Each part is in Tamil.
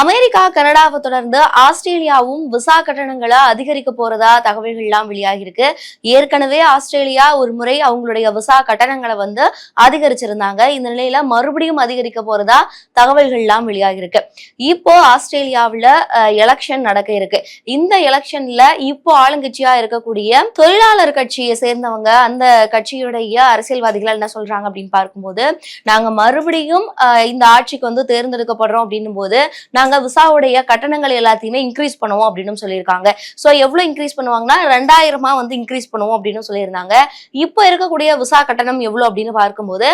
அமெரிக்கா கனடாவை தொடர்ந்து ஆஸ்திரேலியாவும் விசா கட்டணங்களை அதிகரிக்க போறதா தகவல்கள்லாம் எல்லாம் வெளியாகிருக்கு ஏற்கனவே ஆஸ்திரேலியா ஒரு முறை அவங்களுடைய விசா கட்டணங்களை வந்து அதிகரிச்சிருந்தாங்க. இந்த நிலையில மறுபடியும் அதிகரிக்க போறதா தகவல்கள்லாம் எல்லாம் வெளியாகிருக்கு இப்போ ஆஸ்திரேலியாவுல எலெக்ஷன் நடக்க இருக்கு. இந்த எலெக்ஷன்ல இப்போ ஆளுங்கட்சியா இருக்கக்கூடிய தொழிலாளர் கட்சியை சேர்ந்தவங்க அந்த கட்சியுடைய அரசியல்வாதிகள் என்ன சொல்றாங்க அப்படின்னு பார்க்கும்போது நாங்க மறுபடியும் இந்த ஆட்சிக்கு வந்து தேர்ந்தெடுக்கப்படுறோம் அப்படின்னும் போது நாங்க விசாவுடைய கட்டணங்கள் எல்லாத்தையுமே இன்க்ரீஸ் பண்ணுவோம் அப்படின்னு சொல்லியிருக்காங்க. ஸோ எவ்வளவு இன்க்ரீஸ் பண்ணுவாங்கன்னா ரெண்டாயிரமா வந்து இன்க்ரீஸ் பண்ணுவோம் அப்படின்னு சொல்லியிருந்தாங்க. இப்போ இருக்கக்கூடிய விசா கட்டணம் எவ்வளவு அப்படின்னு பார்க்கும்போது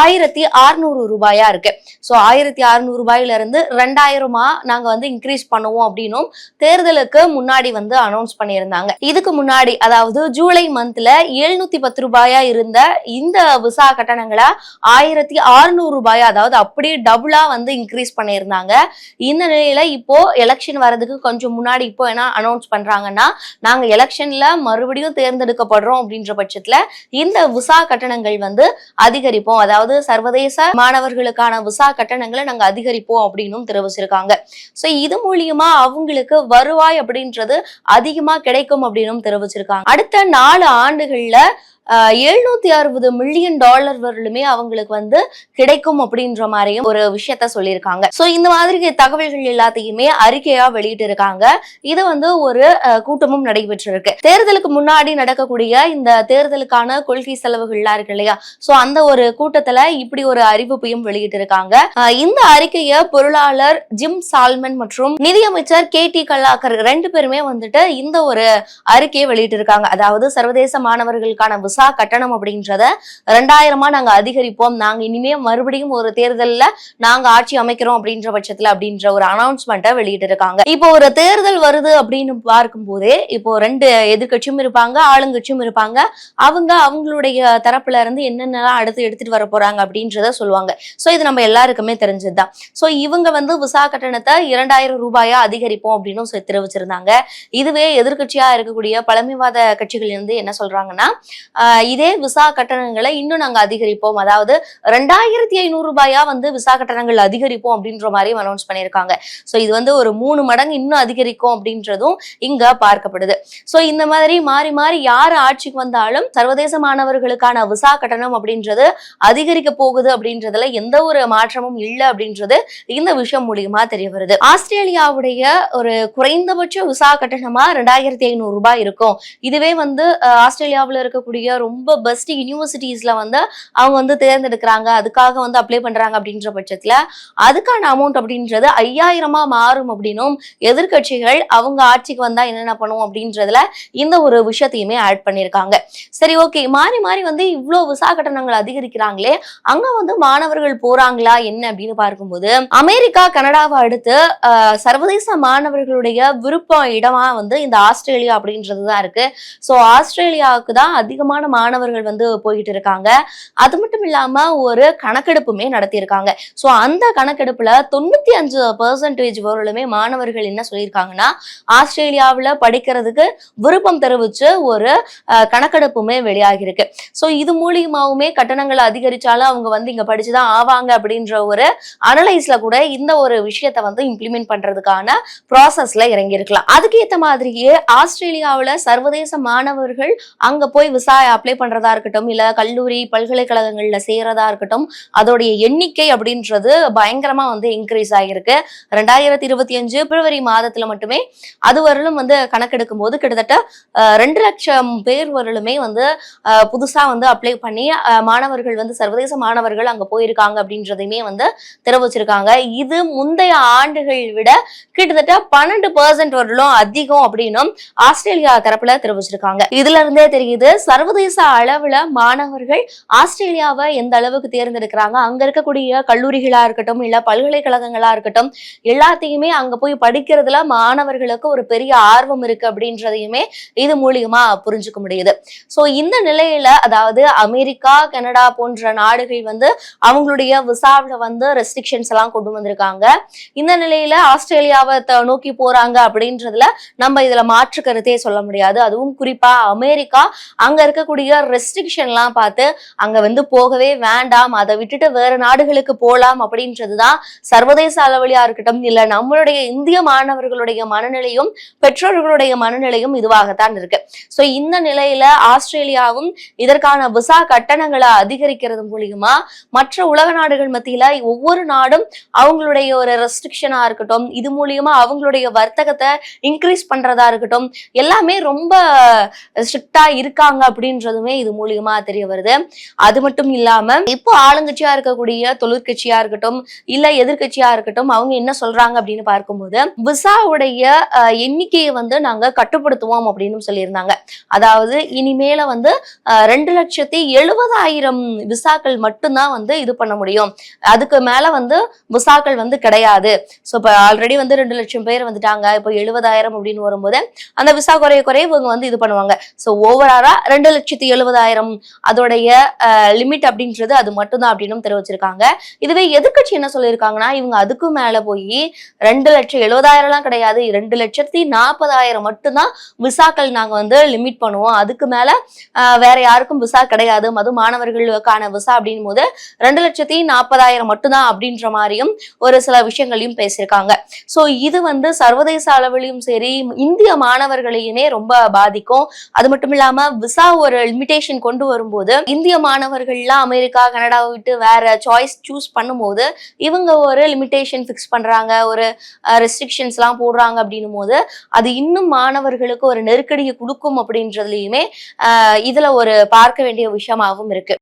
ஆயிரத்தி அறுநூறு ரூபாயா இருக்கு. ஸோ ஆயிரத்தி அறுநூறு ரூபாயில இருந்து ரெண்டாயிரமா நாங்க வந்து இன்க்ரீஸ் பண்ணுவோம் அப்படின்னும் தேர்தலுக்கு முன்னாடி வந்து அனௌன்ஸ் பண்ணியிருந்தாங்க. இதுக்கு முன்னாடி அதாவது ஜூலை மந்த்ல எழுநூத்தி பத்து ரூபாயா இருந்த இந்த விசா கட்டணங்களை ஆயிரத்தி அறுநூறு ரூபாயா அதாவது அப்படியே டபுளா வந்து இன்க்ரீஸ் பண்ணியிருந்தாங்க. இந்த நிலையில இப்போ எலெக்ஷன் வர்றதுக்கு கொஞ்சம் முன்னாடி இப்போ என்ன அனௌன்ஸ் பண்றாங்கன்னா நாங்க எலெக்ஷன்ல மறுபடியும் தேர்ந்தெடுக்கப்படுறோம் அப்படின்ற பட்சத்துல இந்த விசா கட்டணங்கள் வந்து அதிகரிப்போம். அதாவது சர்வதேச மாணவர்களுக்கான விசா கட்டணங்களை நாங்க அதிகரிப்போம் அப்படின்னும் தெரிவிச்சிருக்காங்க. சோ இது மூலியமா அவங்களுக்கு வருவாய் அப்படின்றது அதிகமா கிடைக்கும் அப்படின்னும் தெரிவிச்சிருக்காங்க. அடுத்த நாலு ஆண்டுகள்ல எழுநூத்தி அறுபது மில்லியன் டாலர் வரலுமே அவங்களுக்கு வந்து கிடைக்கும் அப்படின்ற மாதிரியும் ஒரு விஷயத்த சொல்லியிருக்காங்க. சோ இந்த மாதிரி தகவல்கள் எல்லாத்தையுமே அறிக்கையா வெளியிட்டு இருக்காங்க இது வந்து ஒரு கூட்டமும் நடைபெற்றிருக்கு. தேர்தலுக்கு முன்னாடி நடக்கக்கூடிய இந்த தேர்தலுக்கான கொள்கை செலவுகள்லாம் இருக்கு இல்லையா? சோ அந்த ஒரு கூட்டத்துல இப்படி ஒரு அறிவிப்பையும் வெளியிட்டு இருக்காங்க இந்த அறிக்கையை பொருளாளர் ஜிம் சால்மன் மற்றும் நிதியமைச்சர் கே டி கல்லாக்கர் ரெண்டு பேருமே வந்துட்டு இந்த ஒரு அறிக்கையை வெளியிட்டு இருக்காங்க அதாவது சர்வதேச மாணவர்களுக்கான புதுசா கட்டணம் அப்படின்றத ரெண்டாயிரமா நாங்க அதிகரிப்போம். நாங்க இனிமே மறுபடியும் ஒரு தேர்தல்ல நாங்க ஆட்சி அமைக்கிறோம் அப்படின்ற பட்சத்துல அப்படின்ற ஒரு அனௌன்ஸ்மெண்ட்டை வெளியிட்டு இருக்காங்க இப்போ ஒரு தேர்தல் வருது அப்படின்னு பார்க்கும் போதே இப்போ ரெண்டு எதிர்கட்சியும் இருப்பாங்க ஆளுங்கட்சியும் இருப்பாங்க. அவங்க அவங்களுடைய தரப்புல இருந்து என்னென்னலாம் அடுத்து எடுத்துட்டு வர போறாங்க அப்படின்றத சொல்லுவாங்க. சோ இது நம்ம எல்லாருக்குமே தெரிஞ்சதுதான். சோ இவங்க வந்து விசா கட்டணத்தை இரண்டாயிரம் ரூபாயா அதிகரிப்போம் அப்படின்னு தெரிவிச்சிருந்தாங்க. இதுவே எதிர்க்கட்சியா இருக்கக்கூடிய பழமைவாத கட்சிகள் இருந்து என்ன சொல்றாங்கன்னா இதே விசா கட்டணங்களை இன்னும் நாங்க அதிகரிப்போம். அதாவது ரெண்டாயிரத்தி ஐநூறு ரூபாயா வந்து விசா கட்டணங்கள் அதிகரிப்போம் அப்படின்ற மாதிரி அனௌன்ஸ் பண்ணியிருக்காங்க. ஸோ இது வந்து ஒரு மூணு மடங்கு இன்னும் அதிகரிக்கும் அப்படின்றதும் இங்க பார்க்கப்படுது. ஸோ இந்த மாதிரி மாறி மாறி யார் ஆட்சிக்கு வந்தாலும் சர்வதேச மாணவர்களுக்கான விசா கட்டணம் அப்படின்றது அதிகரிக்க போகுது அப்படின்றதுல எந்த ஒரு மாற்றமும் இல்லை அப்படின்றது இந்த விஷயம் மூலியமா தெரிய வருது. ஆஸ்திரேலியாவுடைய ஒரு குறைந்தபட்ச விசா கட்டணமா ரெண்டாயிரத்தி ஐநூறு ரூபாய் இருக்கும். இதுவே வந்து ஆஸ்திரேலியாவில் இருக்கக்கூடிய ரொம்ப பெஸ்ட் யூனிவர்சிட்டிஸ்ல வந்து அவங்க வந்து தேர்ந்தெடுக்கிறாங்க. அதுக்காக வந்து அப்ளை பண்றாங்க அப்படின்ற பட்சத்துல அதுக்கான அமௌண்ட் அப்படின்றது ஐயாயிரமா மாறும் அப்படின்னும் எதிர்க்கட்சிகள் அவங்க ஆட்சிக்கு வந்தா என்னென்ன பண்ணுவோம் அப்படின்றதுல இந்த ஒரு விஷயத்தையுமே ஆட் பண்ணியிருக்காங்க. சரி ஓகே மாறி மாறி வந்து இவ்வளோ விசா கட்டணங்கள் அதிகரிக்கிறாங்களே அங்க வந்து மாணவர்கள் போறாங்களா என்ன அப்படின்னு பார்க்கும்போது அமெரிக்கா கனடாவை அடுத்து சர்வதேச மாணவர்களுடைய விருப்பம் இடமா வந்து இந்த ஆஸ்திரேலியா அப்படின்றது தான் இருக்கு. ஸோ ஆஸ்திரேலியாவுக்கு தான் அதிகமான மாணவர்கள் வந்து போயிட்டு இருக்காங்க அது மட்டும் இல்லாம ஒரு கணக்கெடுப்புமே நடத்தியிருக்காங்க. ஸோ அந்த கணக்கெடுப்புல தொண்ணூத்தி அஞ்சு பர்சன்டேஜ் வரலுமே மாணவர்கள் என்ன சொல்லியிருக்காங்கன்னா ஆஸ்திரேலியாவுல படிக்கிறதுக்கு விருப்பம் தெரிவிச்சு ஒரு கணக்கெடுப்புமே வெளியாகிருக்கு ஸோ இது மூலியமாவுமே கட்டணங்கள் அதிகரிச்சாலும் அவங்க வந்து இங்க படிச்சுதான் ஆவாங்க அப்படின்ற ஒரு அனலைஸ்ல கூட இந்த ஒரு விஷயத்த வந்து இம்ப்ளிமெண்ட் பண்றதுக்கான ப்ராசஸ்ல இறங்கியிருக்கலாம். அதுக்கேற்ற மாதிரியே ஆஸ்திரேலியாவுல சர்வதேச மாணவர்கள் அங்க போய் விசா அப்ளை பண்றதா இருக்கட்டும் இல்ல கல்லூரி பல்கலைக்கழகங்கள்ல சேரதா இருக்கட்டும் அதோடைய எண்ணிக்கை அப்படின்றது பயங்கரமா வந்து இன்க்ரீஸ் ஆகியிருக்கு. ரெண்டாயிரத்தி இருபத்தி அஞ்சு பிப்ரவரி மாதத்துல மட்டுமே அது வரலும் வந்து கணக்கெடுக்கும் போது கிட்டத்தட்ட ரெண்டு லட்சம் பேர் வரலுமே வந்து புதுசா வந்து அப்ளை பண்ணி மாணவர்கள் வந்து சர்வதேச மாணவர்கள் அங்க போயிருக்காங்க அப்படின்றதையுமே வந்து தெரிவிச்சிருக்காங்க. இது முந்தைய ஆண்டுகள் விட கிட்டத்தட்ட பன்னெண்டு பர்சன்ட் வரலும் அதிகம் அப்படின்னும் ஆஸ்திரேலியா தரப்புல தெரிவிச்சிருக்காங்க. இதுல இருந்தே தெரியுது சர்வதேச அளவுல மாணவர்கள் ஆஸ்திரேலியாவை எந்த அளவுக்கு தேர்ந்தெடுக்கிறாங்க? அங்க இருக்கக்கூடிய கல்லூரிகளா இருக்கட்டும் இல்ல பல்கலைக்கழகங்களா இருக்கட்டும் எல்லாத்தையுமே அங்க போய் படிக்கிறதுல மாணவர்களுக்கு ஒரு பெரிய ஆர்வம் இருக்கு அப்படின்றதையுமே இது மூலியமா புரிஞ்சுக்க முடியுது. சோ இந்த நிலையில அதாவது அமெரிக்கா கனடா போன்ற நாடுகள் வந்து அவங்களுடைய விசாவில் வந்து ரெஸ்ட்ரிக்ஷன்ஸ் எல்லாம் கொண்டு வந்திருக்காங்க. இந்த நிலையில ஆஸ்திரேலியாவை நோக்கி போறாங்க அப்படின்றதுல நம்ம இதுல மாற்று கருத்தே சொல்ல முடியாது. அதுவும் குறிப்பா அமெரிக்கா அங்க இருக்க இருக்கக்கூடிய ரெஸ்ட்ரிக்ஷன்லாம் பார்த்து அங்க வந்து போகவே வேண்டாம் அதை விட்டுட்டு வேற நாடுகளுக்கு போகலாம் அப்படின்றதுதான் சர்வதேச அளவலியா இருக்கட்டும். இல்ல நம்மளுடைய இந்திய மாணவர்களுடைய மனநிலையும் பெற்றோர்களுடைய மனநிலையும் இதுவாகத்தான் இருக்கு. ஸோ இந்த நிலையில ஆஸ்திரேலியாவும் இதற்கான விசா கட்டணங்களை அதிகரிக்கிறது மூலியமா மற்ற உலக நாடுகள் மத்தியில ஒவ்வொரு நாடும் அவங்களுடைய ஒரு ரெஸ்ட்ரிக்ஷனா இருக்கட்டும் இது மூலியமா அவங்களுடைய வர்த்தகத்தை இன்க்ரீஸ் பண்றதா இருக்கட்டும் எல்லாமே ரொம்ப ஸ்ட்ரிக்டா இருக்காங்க அப்படின்றதுமே இது மூலியமா தெரிய வருது. அது மட்டும் இல்லாம இப்போ ஆளுங்கட்சியா இருக்கக்கூடிய தொழிற்கட்சியா இருக்கட்டும் இல்ல எதிர்கட்சியா இருக்கட்டும் அவங்க என்ன சொல்றாங்க அப்படின்னு பார்க்கும்போது விசாவுடைய எண்ணிக்கையை வந்து நாங்க கட்டுப்படுத்துவோம் அப்படின்னு சொல்லியிருந்தாங்க. அதாவது இனிமேல வந்து ரெண்டு லட்சத்தி எழுபதாயிரம் விசாக்கள் மட்டும்தான் வந்து இது பண்ண முடியும். அதுக்கு மேல வந்து விசாக்கள் வந்து கிடையாது. ஸோ இப்போ ஆல்ரெடி வந்து ரெண்டு லட்சம் பேர் வந்துட்டாங்க. இப்போ எழுபதாயிரம் அப்படின்னு வரும்போது அந்த விசா குறைய குறைய இவங்க வந்து இது பண்ணுவாங்க. ஸோ ஓவராலா ரெண்டு லட்சம் லட்சத்தி எழுபதாயிரம் அதோடைய லிமிட் அப்படின்றது அது மட்டும்தான் அப்படின்னு தெரிவிச்சிருக்காங்க. இதுவே எதிர்கட்சி என்ன சொல்லியிருக்காங்கன்னா இவங்க அதுக்கும் மேல போய் ரெண்டு லட்சம் எழுபதாயிரம்லாம் கிடையாது ரெண்டு லட்சத்தி நாற்பதாயிரம் மட்டும்தான் விசாக்கள் நாங்க வந்து லிமிட் பண்ணுவோம். அதுக்கு மேல வேற யாருக்கும் விசா கிடையாது. மது மாணவர்களுக்கான விசா அப்படின் போது ரெண்டு லட்சத்தி நாற்பதாயிரம் மட்டும்தான் அப்படின்ற மாதிரியும் ஒரு சில விஷயங்களையும் பேசியிருக்காங்க. சோ இது வந்து சர்வதேச அளவிலையும் சரி இந்திய மாணவர்களையுமே ரொம்ப பாதிக்கும். அது மட்டும் இல்லாம விசா ஒரு லிமிடேஷன் கொண்டு வரும்போது இந்திய மாணவர்கள்லாம் அமெரிக்கா கனடாவை விட்டு வேற சாய்ஸ் சூஸ் பண்ணும்போது இவங்க ஒரு லிமிடேஷன் ஃபிக்ஸ் பண்றாங்க ஒரு ரெஸ்ட்ரிக்ஷன்ஸ் எல்லாம் போடுறாங்க அப்படின்னும் போது அது இன்னும் மாணவர்களுக்கு ஒரு நெருக்கடியை கொடுக்கும் அப்படின்றதுலயுமே ஆஹ் இதுல ஒரு பார்க்க வேண்டிய விஷயமாவும் இருக்கு.